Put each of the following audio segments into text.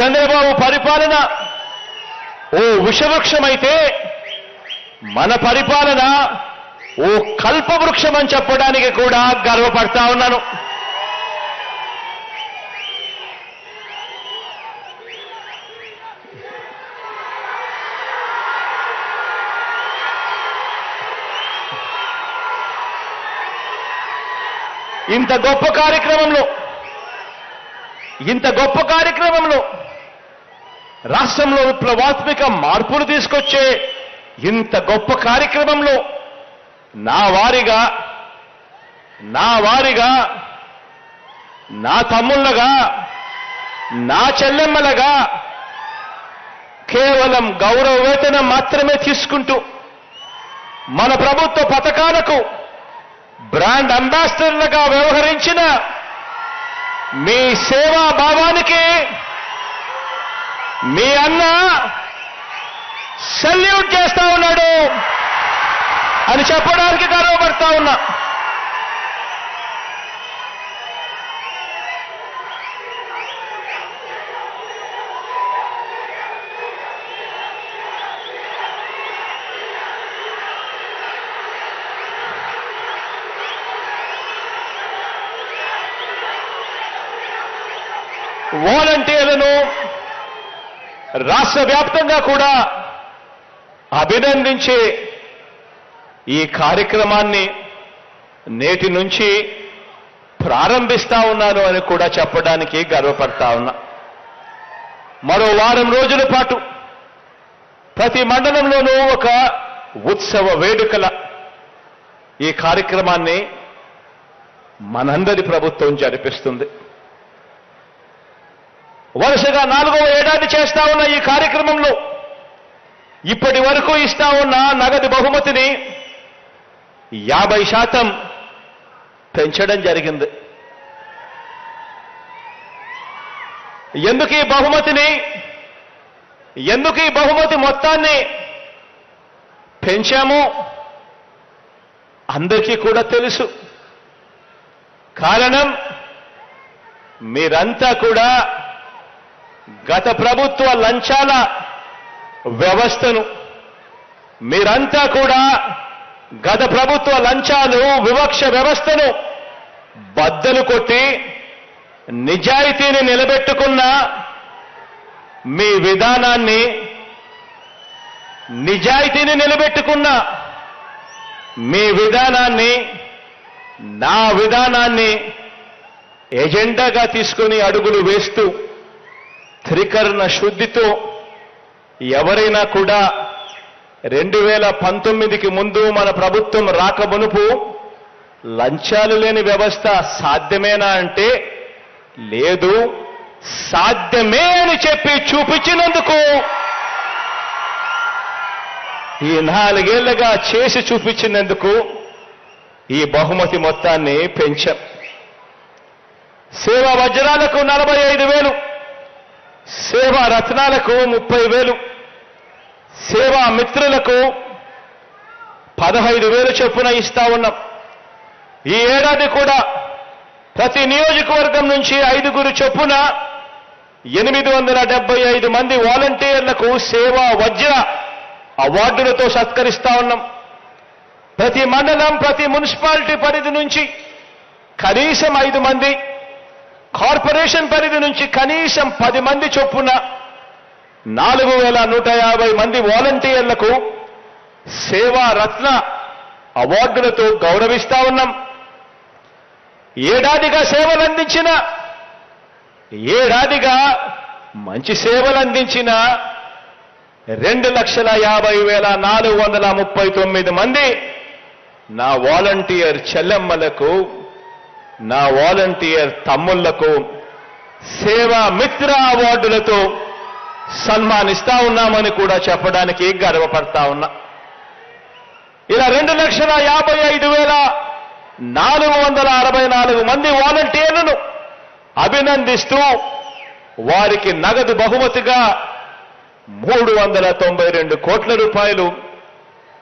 చంద్రబాబు పరిపాలన ఓ విషవృక్షమైతే మన పరిపాలన ఓ కల్పవృక్షం అని చెప్పడానికి కూడా గర్వపడతా ఉన్నాను. ఇంత గొప్ప కార్యక్రమంలో ఇంత గొప్ప కార్యక్రమంలో రాష్ట్రంలో విప్లవాత్మిక మార్పులు తీసుకొచ్చే ఇంత గొప్ప కార్యక్రమంలో నా వారిగా నా వారిగా నా తమ్ముళ్ళగా నా చెల్లెమ్మలగా కేవలం గౌరవ వేతనం మాత్రమే తీసుకుంటూ మన ప్రభుత్వ పథకాలకు బ్రాండ్ అంబాసిడర్లుగా వ్యవహరించిన మీ సేవా భావానికి మీ అన్న సెల్యూట్ చేస్తా ఉన్నాడు అని చెప్పడానికి గర్వపడతా ఉన్నా. వాలంటీర్లను రాష్ట్ర వ్యాప్తంగా కూడా అభినందించే ఈ కార్యక్రమాన్ని నేటి నుంచి ప్రారంభిస్తా ఉన్నాను అని కూడా చెప్పడానికి గర్వపడతా ఉన్నా. మరో వారం రోజుల పాటు ప్రతి మండలంలోనూ ఒక ఉత్సవ వేడుకల ఈ కార్యక్రమాన్ని మనందరి ప్రభుత్వం జరిపిస్తుంది. వరుసగా నాలుగవ ఏడాది చేస్తా ఉన్న ఈ కార్యక్రమంలో ఇప్పటి వరకు ఇస్తా ఉన్న నగదు బహుమతిని యాభై శాతం పెంచడం జరిగింది. ఎందుకు ఈ బహుమతిని ఎందుకు ఈ బహుమతి మొత్తాన్ని పెంచాము అందరికీ కూడా తెలుసు. కారణం మీరంతా కూడా గత ప్రభుత్వ లంచాల వ్యవస్థను మీరంతా కూడా గత ప్రభుత్వ లంచాలు వివక్ష వ్యవస్థను బద్దలు కొట్టి నిజాయితీని నిలబెట్టుకున్న మీ విధానాన్ని నిజాయితీని నిలబెట్టుకున్న మీ విధానాన్ని నా విధానాన్ని ఎజెండాగా తీసుకొని అడుగులు వేస్తూ త్రికరణ శుద్ధితో ఎవరైనా కూడా రెండు వేల పంతొమ్మిదికి ముందు మన ప్రభుత్వం రాకమునుపు లంచాలు లేని వ్యవస్థ సాధ్యమేనా అంటే లేదు సాధ్యమే అని చెప్పి చూపించినందుకు ఈ నాలుగేళ్ళుగా చేసి చూపించినందుకు ఈ బహుమతి మొత్తాన్ని పెంచాం. సేవా వజ్రాలకు నలభై ఐదు వేలు. సేవా రత్నాలకు ముప్పై వేలు సేవా మిత్రులకు పదహైదు వేలు చొప్పున ఇస్తా ఉన్నాం. ఈ ఏడాది కూడా ప్రతి నియోజకవర్గం నుంచి ఐదుగురు చొప్పున ఎనిమిది వందల డెబ్బై ఐదు మంది వాలంటీర్లకు సేవా వజ్ర అవార్డులతో సత్కరిస్తా ఉన్నాం. ప్రతి మండలం ప్రతి మున్సిపాలిటీ పరిధి నుంచి కనీసం ఐదు మంది కార్పొరేషన్ పరిధి నుంచి కనీసం పది మంది చొప్పున నాలుగు వేల నూట యాభై మంది వాలంటీర్లకు సేవా రత్న అవార్డులతో గౌరవిస్తా ఉన్నాం. ఏడాదిగా సేవలు అందించిన ఏడాదిగా మంచి సేవలు అందించిన రెండు లక్షల యాభై వేల నాలుగు వందల ముప్పై తొమ్మిది మంది నా వాలంటీర్ చెల్లెమ్మలకు నా వాలంటీర్ తమ్ముళ్ళకు సేవా మిత్ర అవార్డులతో సన్మానిస్తా ఉన్నామని కూడా చెప్పడానికి గర్వపడతా ఉన్నా. ఇలా రెండు లక్షల యాభై ఐదు వేల నాలుగు వందల అరవై నాలుగు మంది వాలంటీర్లను అభినందిస్తూ వారికి నగదు బహుమతిగా మూడు వందల తొంభై రెండు కోట్ల రూపాయలు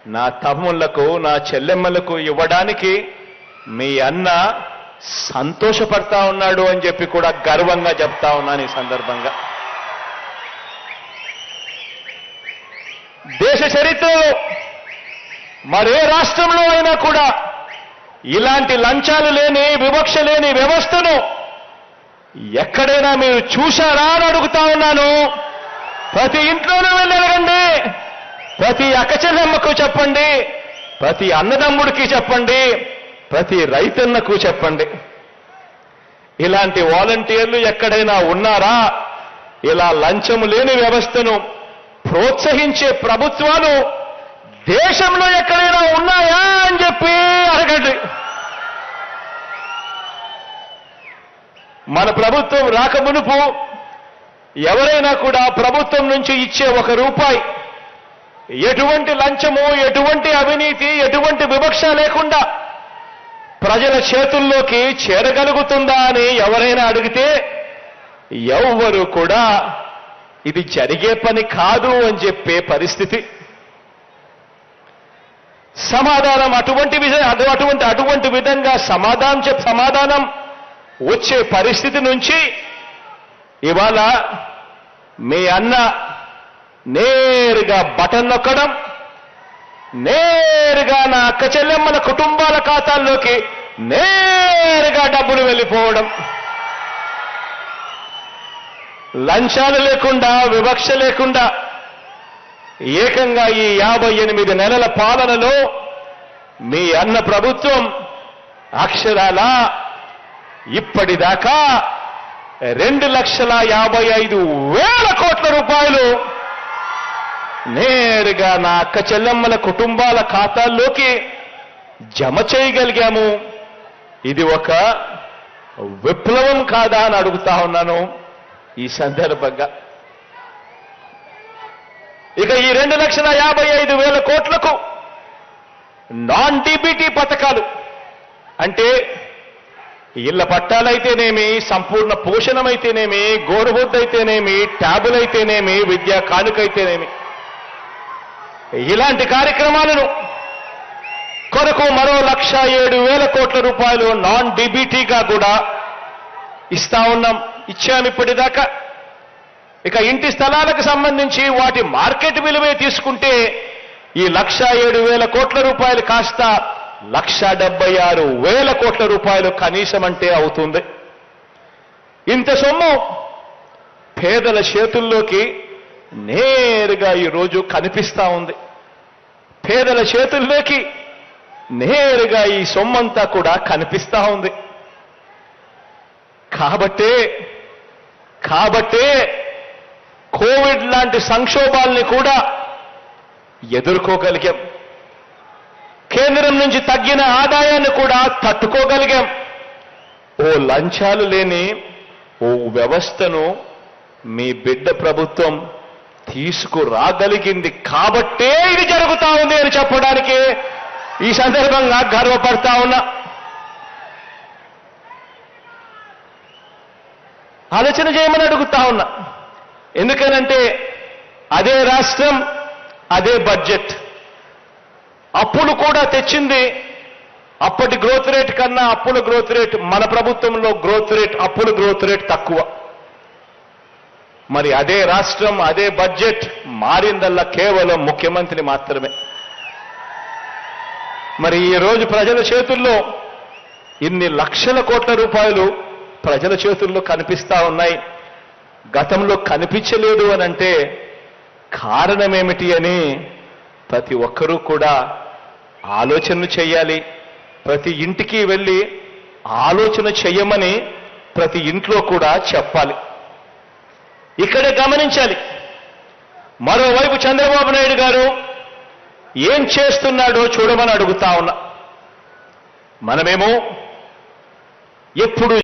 నా తమ్ముళ్ళకు నా చెల్లెమ్మలకు ఇవ్వడానికి మీ అన్న సంతోషపడతా ఉన్నాడు అని చెప్పి కూడా గర్వంగా చెప్తా ఉన్నాను ఈ సందర్భంగా. దేశ చరిత్రలో మరే రాష్ట్రంలో అయినా కూడా ఇలాంటి లంచాలు లేని వివక్ష లేని వ్యవస్థను ఎక్కడైనా మీరు చూశారా అని అడుగుతా ఉన్నాను. ప్రతి ఇంట్లోనూ వెళ్ళగండి. ప్రతి అక్కచెల్లమ్మకు చెప్పండి. ప్రతి అన్నదమ్ముడికి చెప్పండి. ప్రతి రైతన్నకు చెప్పండి. ఇలాంటి వాలంటీర్లు ఎక్కడైనా ఉన్నారా? ఇలా లంచము లేని వ్యవస్థను ప్రోత్సహించే ప్రభుత్వాలు దేశంలో ఎక్కడైనా ఉన్నాయా అని చెప్పి అడగండి. మన ప్రభుత్వం రాకమునుపు ఎవరైనా కూడా ప్రభుత్వం నుంచి ఇచ్చే ఒక రూపాయి ఎటువంటి లంచము ఎటువంటి అవినీతి ఎటువంటి వివక్ష లేకుండా ప్రజల చేతుల్లోకి చేరగలుగుతుందా అని ఎవరైనా అడిగితే ఎవ్వరు కూడా ఇది జరిగే పని కాదు అని చెప్పే పరిస్థితి. సమాధానం అటువంటి విధ- అటు- అటువంటి అటువంటి విధంగా సమాధానం చెప్ సమాధానం వచ్చే పరిస్థితి నుంచి ఇవాళ మీ అన్న నేరుగా బటన్ నొక్కడం నేరుగా నా అక్క చెల్లెమ్మల కుటుంబాల ఖాతాల్లోకి నేరుగా డబ్బులు వెళ్ళిపోవడం. లంచాలు లేకుండా వివక్ష లేకుండా ఏకంగా ఈ యాభై ఎనిమిది నెలల పాలనలో మీ అన్న ప్రభుత్వం అక్షరాల ఇప్పటిదాకా రెండు లక్షల యాభై ఐదు వేల కోట్ల రూపాయలు నేరుగా నా అక్క చెల్లెమ్మల కుటుంబాల ఖాతాల్లోకి జమ చేయగలిగాము. ఇది ఒక విప్లవం కాదా అని అడుగుతా ఉన్నాను ఈ సందర్భంగా. ఇక ఈ రెండు లక్షల యాభై ఐదు వేల కోట్లకు నాన్ డీబీటీ పథకాలు. అంటే ఇళ్ళ పట్టాలైతేనేమి సంపూర్ణ పోషణమైతేనేమి గోరుబొద్దైతేనేమి ట్యాబులైతేనేమి విద్యా కానుకైతేనేమి. ఇలాంటి కార్యక్రమాలను కొరకు మరో లక్ష ఏడు వేల కోట్ల రూపాయలు నాన్ డీబీటీగా కూడా ఇస్తా ఉన్నాం. ఇచ్చాం ఇప్పటిదాకా. ఇక ఇంటి స్థలాలకు సంబంధించి వాటి మార్కెట్ విలువే తీసుకుంటే ఈ లక్ష ఏడు వేల కోట్ల రూపాయలు కాస్త లక్ష డెబ్బై ఆరు వేల కోట్ల రూపాయలు కనీసం అంటే అవుతుంది. ఇంత సొమ్ము పేదల చేతుల్లోకి నేరుగా ఈరోజు కనిపిస్తా ఉంది. పేదల చేతుల్లోకి నేరుగా ఈ సొమ్మంతా కూడా కనిపిస్తా ఉంది. కాబట్టే కాబట్టే కోవిడ్ లాంటి సంక్షోభాల్ని కూడా ఎదుర్కోగలిగాం. కేంద్రం నుంచి తగ్గిన ఆదాయాన్ని కూడా తట్టుకోగలిగాం. ఓ లంచాలు లేని ఓ వ్యవస్థను మీ బిడ్డ ప్రభుత్వం తీసుకురాగలిగింది కాబట్టే ఇది జరుగుతా ఉంది అని చెప్పడానికి ఈ సందర్భంగా గర్వపడతా ఉన్నా. ఆలోచన చేయమని అడుగుతా ఉన్నా. ఎందుకనంటే అదే రాష్ట్రం అదే బడ్జెట్. అప్పులు కూడా తెచ్చింది అప్పటి గ్రోత్ రేట్ కన్నా అప్పుల గ్రోత్ రేట్ మన ప్రభుత్వంలో గ్రోత్ రేట్ అప్పుల గ్రోత్ రేట్ తక్కువ. మరి అదే రాష్ట్రం అదే బడ్జెట్ మారిందల్లా కేవలం ముఖ్యమంత్రి మాత్రమే. మరి ఈరోజు ప్రజల చేతుల్లో ఇన్ని లక్షల కోట్ల రూపాయలు ప్రజల చేతుల్లో కనిపిస్తా ఉన్నాయి. గతంలో కనిపించలేదు అని అంటే కారణమేమిటి అని ప్రతి ఒక్కరూ కూడా ఆలోచనలు చేయాలి. ప్రతి ఇంటికి వెళ్ళి ఆలోచన చెయ్యమని ప్రతి ఇంట్లో కూడా చెప్పాలి. ఇక్కడే గమనించాలి. మరోవైపు చంద్రబాబు నాయుడు గారు ఏం చేస్తున్నాడో చూడమని అడుగుతా ఉన్నా. మనమేమో ఎప్పుడు